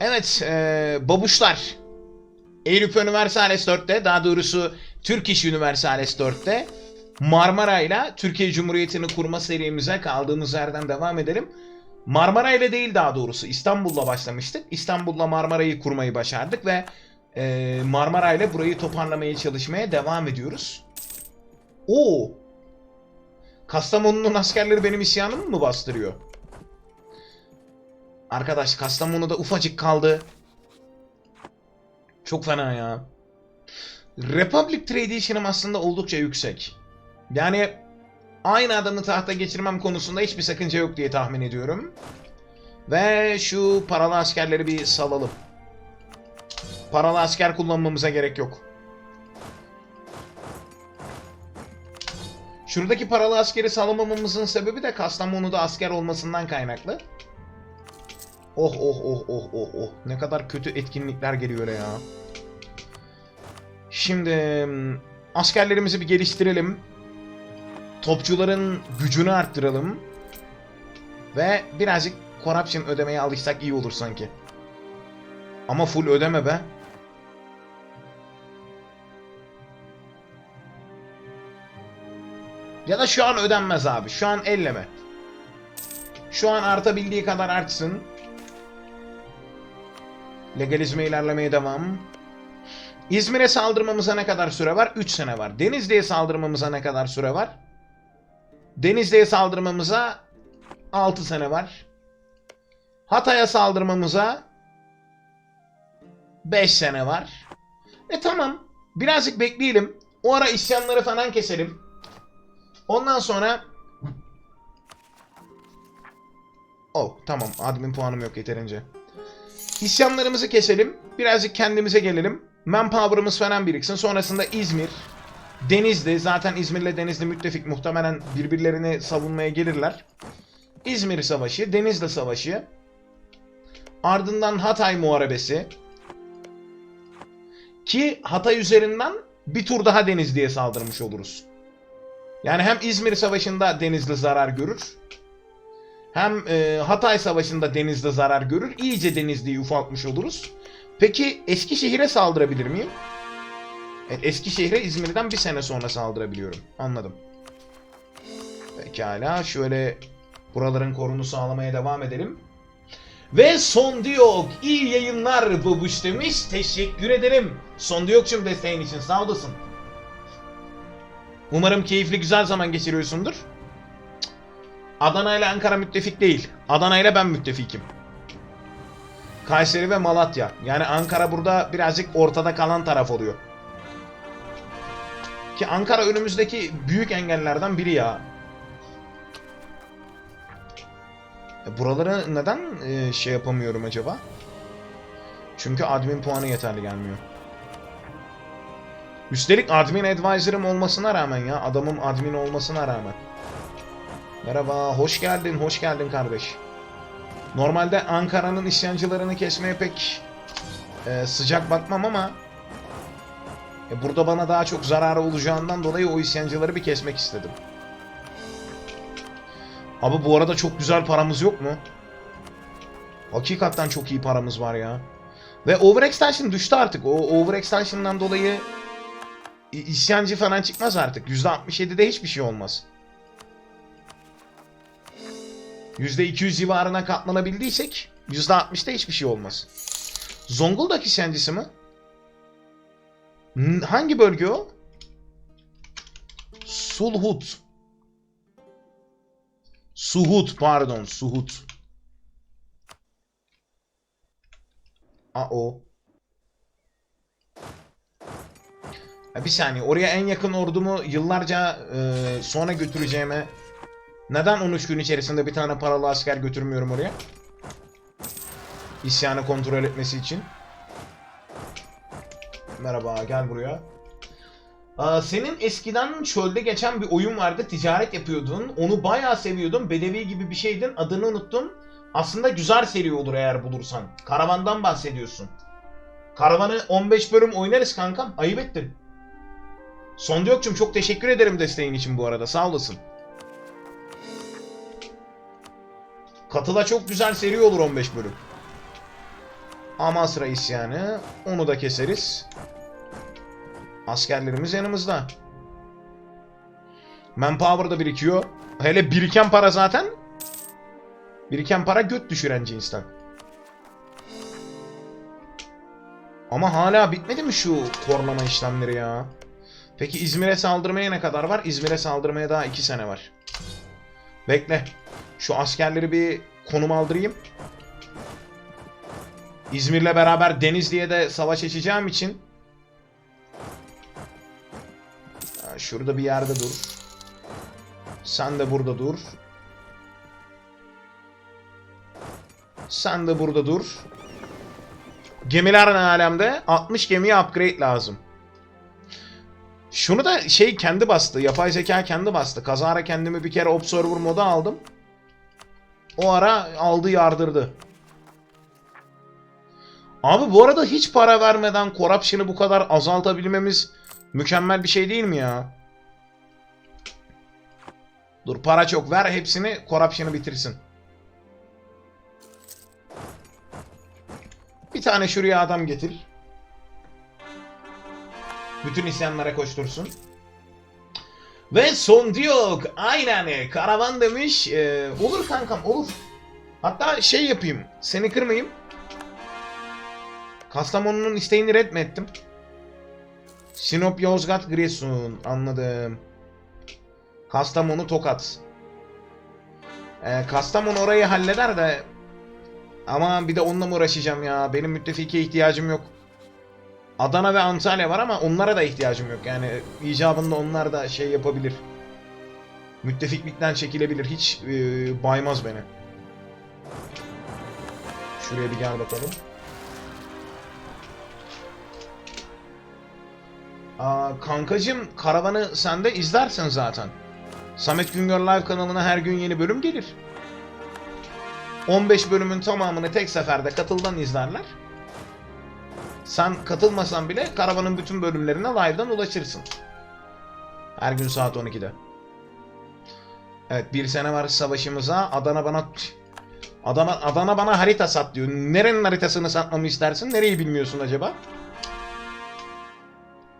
Evet, e, babuşlar. Eyüp Universales 4'te, daha doğrusu Türk İş Universales 4'te Marmara ile Türkiye Cumhuriyeti'ni kurma serimize kaldığımız yerden devam edelim. Marmara ile değil daha doğrusu İstanbul'la başlamıştık. İstanbul'la Marmara'yı kurmayı başardık ve e, Marmara ile burayı toparlamaya çalışmaya devam ediyoruz. Oo! Kastamonu'nun askerleri benim isyanımı mı bastırıyor? Arkadaş Kastamonu'da ufacık kaldı. Çok fena ya. Republic Tradition'ım aslında oldukça yüksek. Yani aynı adamı tahta geçirmem konusunda hiçbir sakınca yok diye tahmin ediyorum. Ve şu paralı askerleri bir salalım. Paralı asker kullanmamıza gerek yok. Şuradaki paralı askeri salamamamızın sebebi de Kastamonu'da asker olmasından kaynaklı. Oh oh oh oh oh oh. Ne kadar kötü etkinlikler geliyor ya. Şimdi askerlerimizi bir geliştirelim. Topçuların gücünü arttıralım. Ve birazcık corruption ödemeye alışsak iyi olur sanki. Ama full ödeme be. Ya da şu an ödenmez abi. Şu an elleme. Şu an artabildiği kadar artsın. Legalizme ilerlemeye devam. İzmir'e saldırmamıza ne kadar süre var? 3 sene var. Denizli'ye saldırmamıza ne kadar süre var? Denizli'ye saldırmamıza 6 sene var. Hatay'a saldırmamıza 5 sene var. E tamam. Birazcık bekleyelim. O ara isyanları falan keselim. Ondan sonra Oh tamam admin puanım yok yeterince. İsyanlarımızı keselim. Birazcık kendimize gelelim. Manpower'ımız falan biriksin. Sonrasında İzmir, Denizli. Zaten İzmir'le Denizli müttefik muhtemelen birbirlerini savunmaya gelirler. İzmir Savaşı, Denizli Savaşı. Ardından Hatay Muharebesi. Ki Hatay üzerinden bir tur daha Denizli'ye saldırmış oluruz. Yani hem İzmir Savaşı'nda Denizli zarar görür. Hem e, Hatay Savaşı'nda Denizli zarar görür. İyice Denizli'yi ufaltmış oluruz. Peki Eskişehir'e saldırabilir miyim? Evet, Eskişehir'e İzmir'den bir sene sonra saldırabiliyorum. Anladım. Pekala. Şöyle buraların korunu sağlamaya devam edelim. Ve Son Diyok iyi yayınlar babuş demiş. Teşekkür ederim. Son Diyok'cum desteğin için sağ olasın. Umarım keyifli güzel zaman geçiriyorsundur. Adana ile Ankara müttefik değil. Adana ile ben müttefikim. Kayseri ve Malatya. Yani Ankara burada birazcık ortada kalan taraf oluyor. Ki Ankara önümüzdeki büyük engellerden biri ya. E, Buraları neden e, şey yapamıyorum acaba? Çünkü admin puanı yeterli gelmiyor. Üstelik admin advisor'ım olmasına rağmen ya. Adamım admin olmasına rağmen. Merhaba, hoş geldin, hoş geldin kardeş. Normalde Ankara'nın isyancılarını kesmeye pek e, sıcak bakmam ama e, burada bana daha çok zararı olacağından dolayı o isyancıları bir kesmek istedim. Abi bu arada çok güzel paramız yok mu? Hakikaten çok iyi paramız var ya. Ve overextension düştü artık. O overextension'dan dolayı isyancı falan çıkmaz artık. %67'de hiçbir şey olmaz. %200 civarına katlanabildiysek %60'da hiçbir şey olmaz. Zonguldak isyancısı mı? Hangi bölge o? Sulhut. Suhut pardon Suhut. A o. Bir saniye oraya en yakın ordumu yıllarca e, sonra götüreceğime neden 13 gün içerisinde bir tane paralı asker götürmüyorum oraya? İsyanı kontrol etmesi için. Merhaba gel buraya. Aa, senin eskiden çölde geçen bir oyun vardı. Ticaret yapıyordun. Onu bayağı seviyordun. Bedevi gibi bir şeydin. Adını unuttum. Aslında güzel seri olur eğer bulursan. Karavandan bahsediyorsun. Karavanı 15 bölüm oynarız kankam. Ayıp ettin. Sondiyokçum çok teşekkür ederim desteğin için bu arada. Sağ olasın. Katıla çok güzel seri olur 15 bölüm. Amasra isyanı. Onu da keseriz. Askerlerimiz yanımızda. Manpower da birikiyor. Hele biriken para zaten. Biriken para göt düşüren cinsten. Ama hala bitmedi mi şu korlama işlemleri ya? Peki İzmir'e saldırmaya ne kadar var? İzmir'e saldırmaya daha 2 sene var. Bekle. Şu askerleri bir konum aldırayım. İzmir'le beraber Denizli'ye de savaş açacağım için şurada bir yerde dur. Sen de burada dur. Sen de burada dur. Gemiler ne alemde? 60 gemiye upgrade lazım. Şunu da şey kendi bastı. Yapay zeka kendi bastı. Kazara kendimi bir kere Observer moda aldım. O ara aldı yardırdı. Abi bu arada hiç para vermeden corruption'ı bu kadar azaltabilmemiz mükemmel bir şey değil mi ya? Dur para çok ver hepsini corruption'ı bitirsin. Bir tane şuraya adam getir. Bütün isyanlara koştursun. Ve son diyalog. Aynen. Karavan demiş. Ee, olur kankam olur. Hatta şey yapayım. Seni kırmayayım. Kastamonu'nun isteğini red mi ettim? Sinop, Yozgat, Giresun. Anladım. Kastamonu, Tokat. Ee, Kastamonu orayı halleder de... Ama bir de onunla mı uğraşacağım ya? Benim müttefike ihtiyacım yok. Adana ve Antalya var ama onlara da ihtiyacım yok. Yani icabında onlar da şey yapabilir. Müttefiklikten çekilebilir. Hiç e, baymaz beni. Şuraya bir gel bakalım. Aa, kankacım karavanı sen de izlersin zaten. Samet Güngör Live kanalına her gün yeni bölüm gelir. 15 bölümün tamamını tek seferde katıldan izlerler. Sen katılmasan bile karavanın bütün bölümlerine live'dan ulaşırsın. Her gün saat 12'de. Evet bir sene var savaşımıza. Adana bana Adana, Adana bana harita sat diyor. Nerenin haritasını satmamı istersin? Nereyi bilmiyorsun acaba?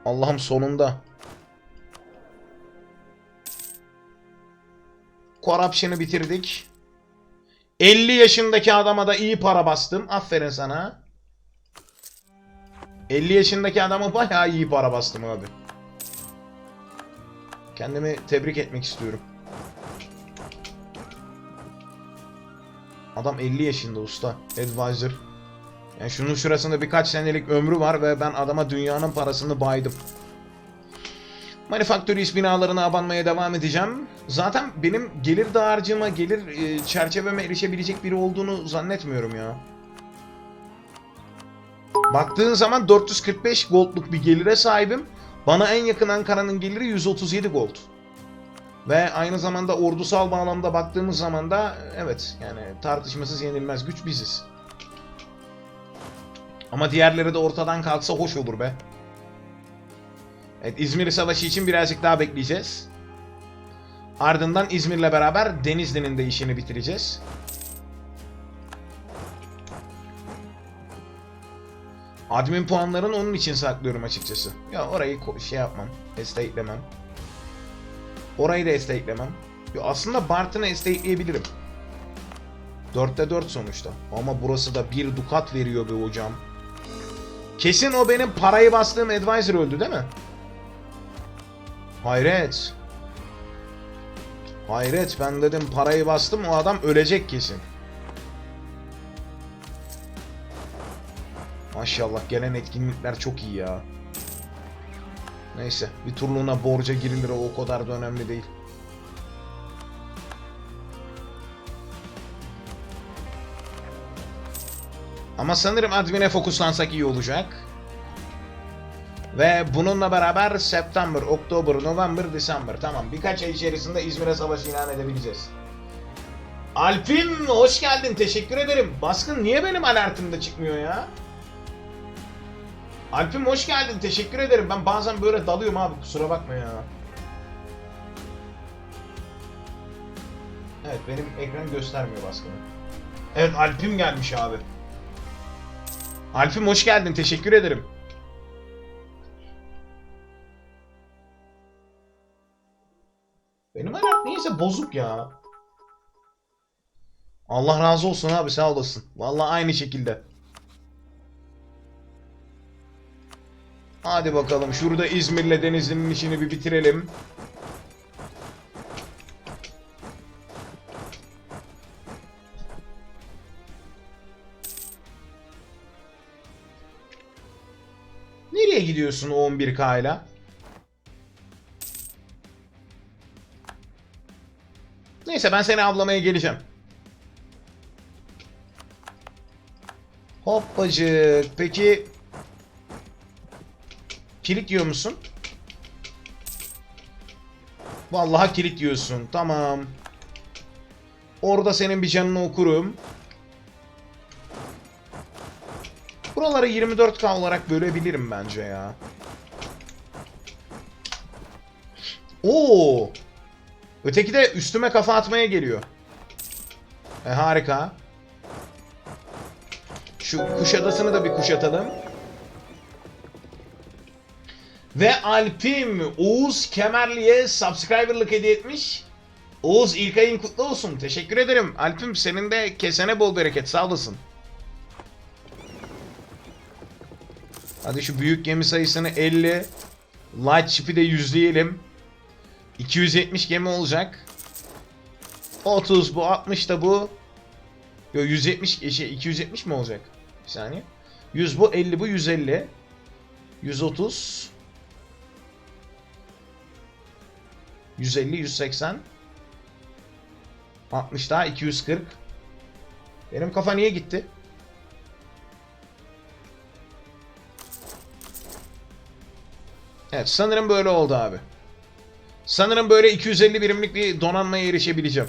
Allah'ım sonunda. Corruption'ı bitirdik. 50 yaşındaki adama da iyi para bastım. Aferin sana. 50 yaşındaki adama bayağı iyi para bastım abi. Kendimi tebrik etmek istiyorum. Adam 50 yaşında usta. Advisor. Yani şunun şurasında birkaç senelik ömrü var ve ben adama dünyanın parasını baydım. Manufactories binalarına abanmaya devam edeceğim. Zaten benim gelir dağarcığıma, gelir e, çerçeveme erişebilecek biri olduğunu zannetmiyorum ya. Baktığın zaman 445 goldluk bir gelire sahibim. Bana en yakın Ankara'nın geliri 137 gold. Ve aynı zamanda ordusal bağlamda baktığımız zaman da evet yani tartışmasız yenilmez güç biziz. Ama diğerleri de ortadan kalksa hoş olur be. Evet İzmir Savaşı için birazcık daha bekleyeceğiz. Ardından İzmir'le beraber Denizli'nin de işini bitireceğiz. Admin puanlarını onun için saklıyorum açıkçası. Ya orayı şey yapmam, estate'lemem. Orayı da estate'lemem. Ya aslında Bartın'ı estate'leyebilirim. 4'te 4 sonuçta. Ama burası da bir dukat veriyor be hocam. Kesin o benim parayı bastığım advisor öldü değil mi? Hayret. Hayret ben dedim parayı bastım o adam ölecek kesin. Maşallah gelen etkinlikler çok iyi ya. Neyse bir turluğuna borca girilir o kadar da önemli değil. Ama sanırım admin'e fokuslansak iyi olacak. Ve bununla beraber September, Oktober, November, December. Tamam birkaç ay içerisinde İzmir'e savaş ilan edebileceğiz. Alpin hoş geldin teşekkür ederim. Baskın niye benim alertimde çıkmıyor ya? Alpim hoş geldin teşekkür ederim. Ben bazen böyle dalıyorum abi kusura bakma ya. Evet benim ekran göstermiyor baskını. Evet Alpim gelmiş abi. Alp'im hoş geldin. Teşekkür ederim. Benim ayak neyse bozuk ya. Allah razı olsun abi sağ olasın. Vallahi aynı şekilde. Hadi bakalım şurada İzmir'le Denizli'nin işini bir bitirelim. Nereye gidiyorsun o 11K ile? Neyse ben seni avlamaya geleceğim. Hoppacık. Peki kilit yiyor musun? Vallahi kilit yiyorsun. Tamam. Orada senin bir canını okurum. Buraları 24K olarak bölebilirim bence ya. Oo! Öteki de üstüme kafa atmaya geliyor. E, harika. Şu Kuşadası'nı da bir kuşatalım. Ve Alp'im Oğuz Kemerli'ye subscriber'lık hediye etmiş. Oğuz ilk ayın kutlu olsun. Teşekkür ederim. Alp'im senin de kesene bol bereket. Sağ olasın. Hadi şu büyük gemi sayısını 50. Light ship'i de yüzleyelim. 270 gemi olacak. 30 bu 60 da bu. Yo 170 şey 270 mi olacak? Bir saniye. 100 bu 50 bu 150. 130 150 180 60 daha 240 Benim kafa niye gitti? Evet sanırım böyle oldu abi. Sanırım böyle 250 birimlik bir donanmaya erişebileceğim.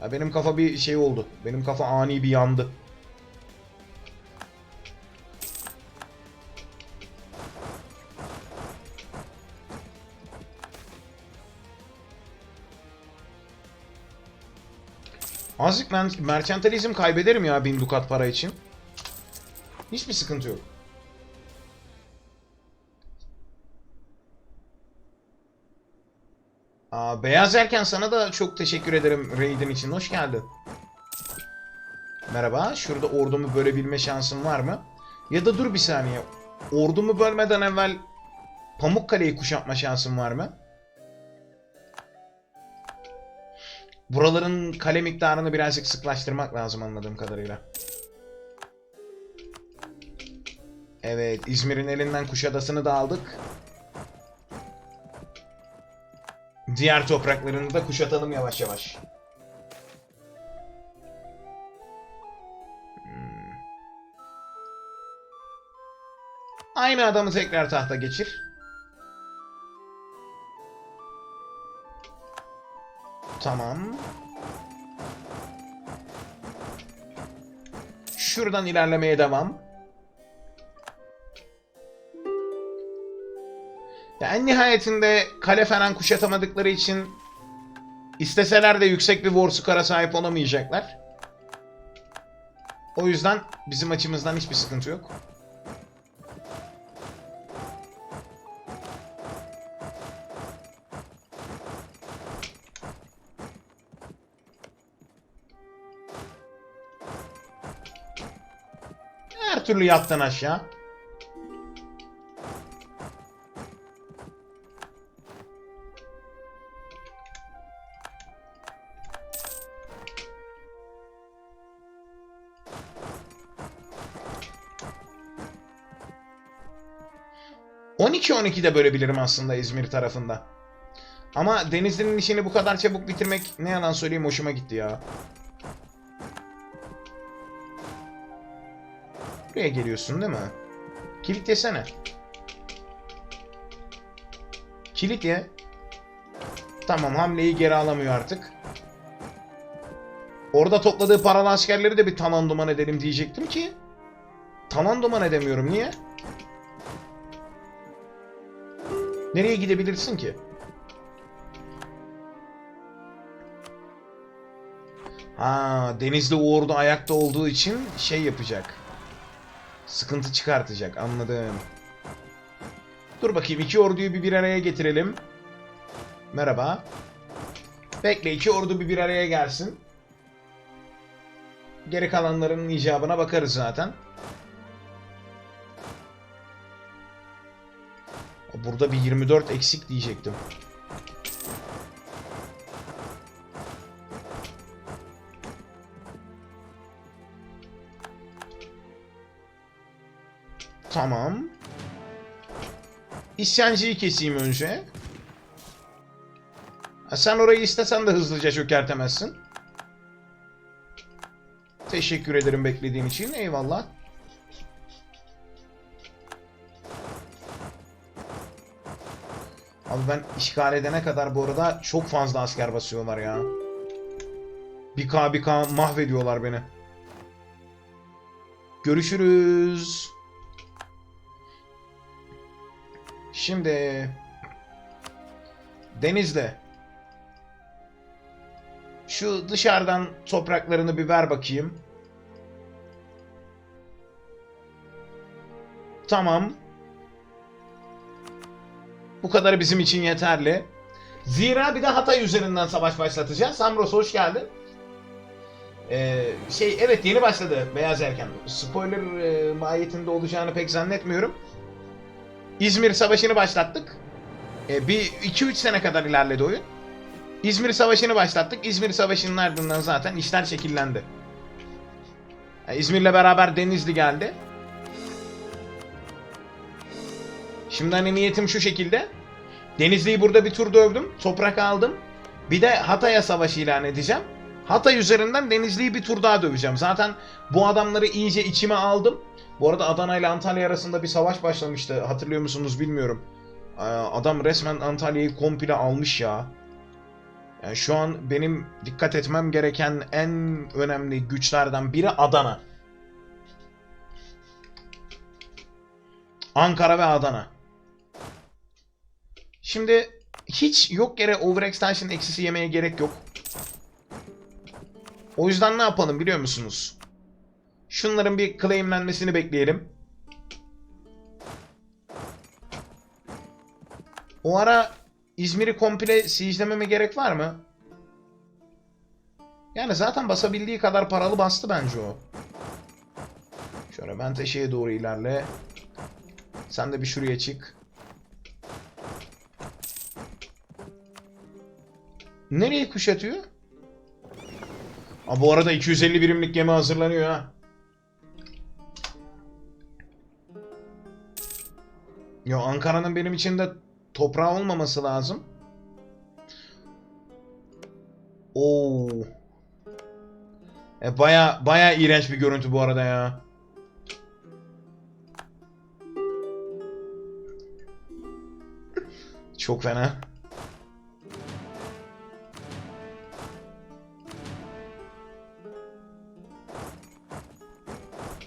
Ha, benim kafa bir şey oldu. Benim kafa ani bir yandı. Azıcık ben merkantilizm kaybederim ya 1000 dukat para için. Hiçbir sıkıntı yok. Aa, Beyaz Erken sana da çok teşekkür ederim raid'in için. Hoş geldin. Merhaba. Şurada ordumu bölebilme şansım var mı? Ya da dur bir saniye. Ordumu bölmeden evvel Pamukkale'yi kuşatma şansım var mı? Buraların kale miktarını birazcık sıklaştırmak lazım anladığım kadarıyla. Evet, İzmir'in elinden Kuşadası'nı da aldık. Diğer topraklarını da kuşatalım yavaş yavaş. Hmm. Aynı adamı tekrar tahta geçir. Tamam. Şuradan ilerlemeye devam. Ya en nihayetinde kale falan kuşatamadıkları için isteseler de yüksek bir war score'a sahip olamayacaklar. O yüzden bizim açımızdan hiçbir sıkıntı yok. Türlü yattan aşağı. ...12-12 de bölebilirim aslında İzmir tarafında. Ama Denizli'nin işini bu kadar çabuk bitirmek... ...ne yalan söyleyeyim hoşuma gitti ya. Buraya geliyorsun değil mi? Kilit yesene. Kilit ye. Tamam hamleyi geri alamıyor artık. Orada topladığı paralı askerleri de bir talan duman edelim diyecektim ki. Talan duman edemiyorum. Niye? Nereye gidebilirsin ki? Ha, denizde o ordu ayakta olduğu için şey yapacak. Sıkıntı çıkartacak anladım. Dur bakayım iki orduyu bir bir araya getirelim. Merhaba. Bekle iki ordu bir bir araya gelsin. Geri kalanların icabına bakarız zaten. Burada bir 24 eksik diyecektim. Tamam. İsyancıyı keseyim önce. Ha, sen orayı istesen de hızlıca çökertemezsin. Teşekkür ederim beklediğin için. Eyvallah. Abi ben işgal edene kadar bu arada çok fazla asker basıyorlar ya. Bir K mahvediyorlar beni. Görüşürüz. Şimdi Denizde şu dışarıdan topraklarını bir ver bakayım. Tamam. Bu kadarı bizim için yeterli. Zira bir de Hatay üzerinden savaş başlatacağız. Amros hoş geldin. Ee, şey evet yeni başladı Beyaz Erken. Spoiler e, mahiyetinde olacağını pek zannetmiyorum. İzmir Savaşı'nı başlattık. Ee, bir 2-3 sene kadar ilerledi oyun. İzmir Savaşı'nı başlattık. İzmir Savaşı'nın ardından zaten işler şekillendi. Yani İzmir'le beraber Denizli geldi. Şimdi hani niyetim şu şekilde. Denizli'yi burada bir tur dövdüm. Toprak aldım. Bir de Hatay'a savaş ilan edeceğim. Hatay üzerinden Denizli'yi bir tur daha döveceğim. Zaten bu adamları iyice içime aldım. Bu arada Adana ile Antalya arasında bir savaş başlamıştı. Hatırlıyor musunuz bilmiyorum. Ee, Adam resmen Antalya'yı komple almış ya. Yani şu an benim dikkat etmem gereken en önemli güçlerden biri Adana. Ankara ve Adana. Şimdi hiç yok yere overextension eksisi yemeye gerek yok. O yüzden ne yapalım biliyor musunuz? Şunların bir claimlenmesini bekleyelim. O ara İzmir'i komple siege'lememe gerek var mı? Yani zaten basabildiği kadar paralı bastı bence o. Şöyle Menteşe'ye doğru ilerle. Sen de bir şuraya çık. Nereye kuşatıyor? Aa, bu arada 250 birimlik gemi hazırlanıyor ha. Ya Ankara'nın benim için de toprağı olmaması lazım. Oo. E baya baya iğrenç bir görüntü bu arada ya. Çok fena.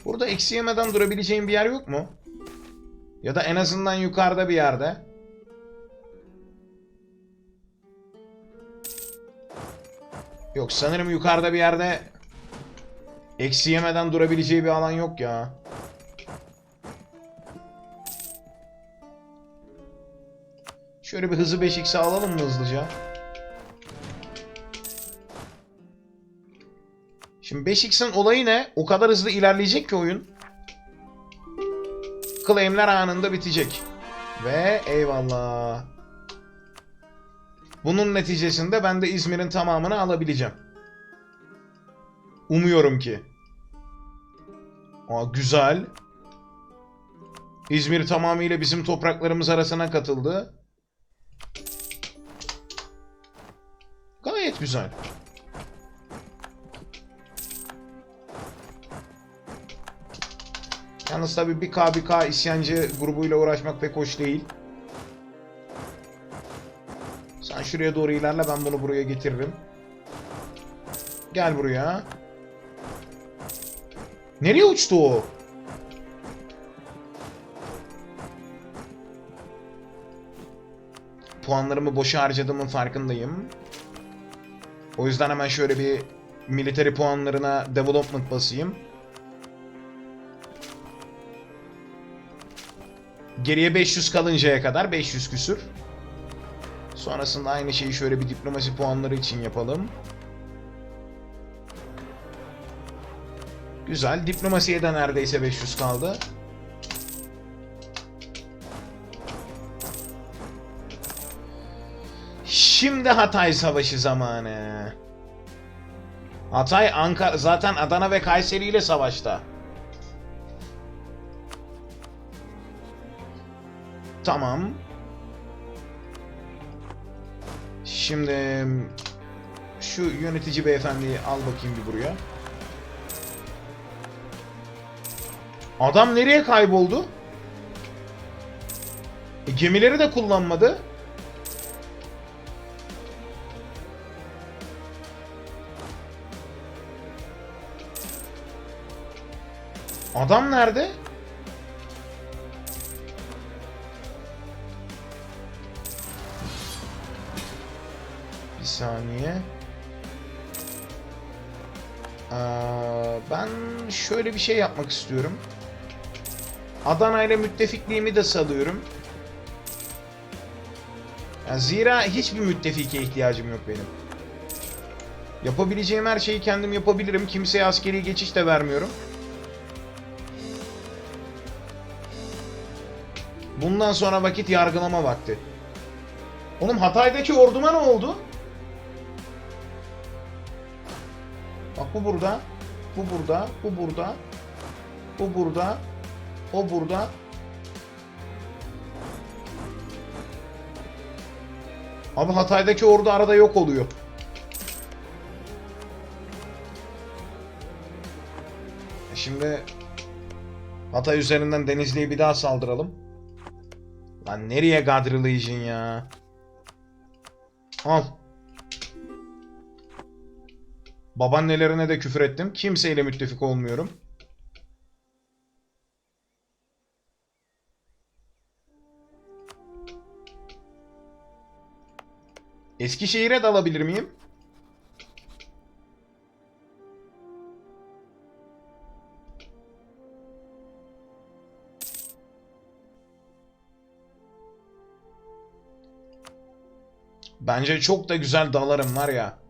Burada eksi yemeden durabileceğim bir yer yok mu? Ya da en azından yukarıda bir yerde. Yok sanırım yukarıda bir yerde eksi yemeden durabileceği bir alan yok ya. Şöyle bir hızı 5x'e alalım mı hızlıca? Şimdi 5x'in olayı ne? O kadar hızlı ilerleyecek ki oyun. Claimler anında bitecek. Ve eyvallah. Bunun neticesinde ben de İzmir'in tamamını alabileceğim. Umuyorum ki. Aa, güzel. İzmir tamamıyla bizim topraklarımız arasına katıldı. Gayet güzel. Yalnız tabii bir K bir K isyancı grubuyla uğraşmak pek hoş değil. Sen şuraya doğru ilerle ben bunu buraya getiririm. Gel buraya. Nereye uçtu o? Puanlarımı boşa harcadığımın farkındayım. O yüzden hemen şöyle bir military puanlarına development basayım. Geriye 500 kalıncaya kadar 500 küsür. Sonrasında aynı şeyi şöyle bir diplomasi puanları için yapalım. Güzel. Diplomasiye de neredeyse 500 kaldı. Şimdi Hatay Savaşı zamanı. Hatay, Ankara, zaten Adana ve Kayseri ile savaşta. Tamam. Şimdi şu yönetici beyefendiyi al bakayım bir buraya. Adam nereye kayboldu? E, gemileri de kullanmadı. Adam nerede? Saniye. Aa, ben şöyle bir şey yapmak istiyorum. Adana ile müttefikliğimi de salıyorum. Ya zira hiçbir müttefike ihtiyacım yok benim. Yapabileceğim her şeyi kendim yapabilirim. Kimseye askeri geçiş de vermiyorum. Bundan sonra vakit yargılama vakti. Oğlum Hatay'daki orduma ne oldu? Bak bu burada. Bu burada. Bu burada. Bu burada. O burada. Abi Hatay'daki ordu arada yok oluyor. E Şimdi Hatay üzerinden Denizli'ye bir daha saldıralım. Lan nereye Gadri Legion ya? Al. Babaannelerine de küfür ettim. Kimseyle müttefik olmuyorum. Eskişehir'e dalabilir miyim? Bence çok da güzel dalarım var ya.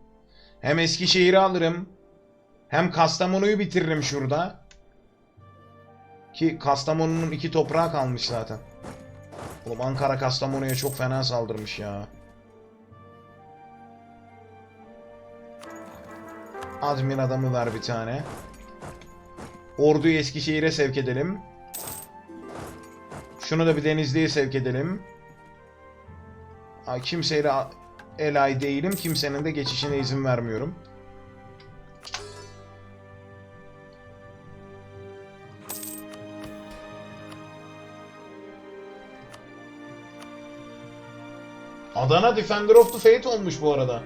Hem Eskişehir'i alırım. Hem Kastamonu'yu bitiririm şurada. Ki Kastamonu'nun iki toprağı kalmış zaten. Oğlum Ankara Kastamonu'ya çok fena saldırmış ya. Admin adamı ver bir tane. Orduyu Eskişehir'e sevk edelim. Şunu da bir Denizli'ye sevk edelim. Aa, kimseyle elay değilim. Kimsenin de geçişine izin vermiyorum. Adana Defender of the Fate olmuş bu arada.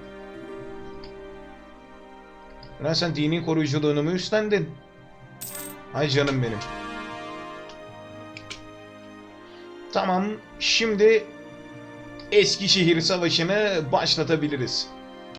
Lan sen dini koruyuculuğunu mu üstlendin? Ay canım benim. Tamam, şimdi Eskişehir Savaşı'nı başlatabiliriz.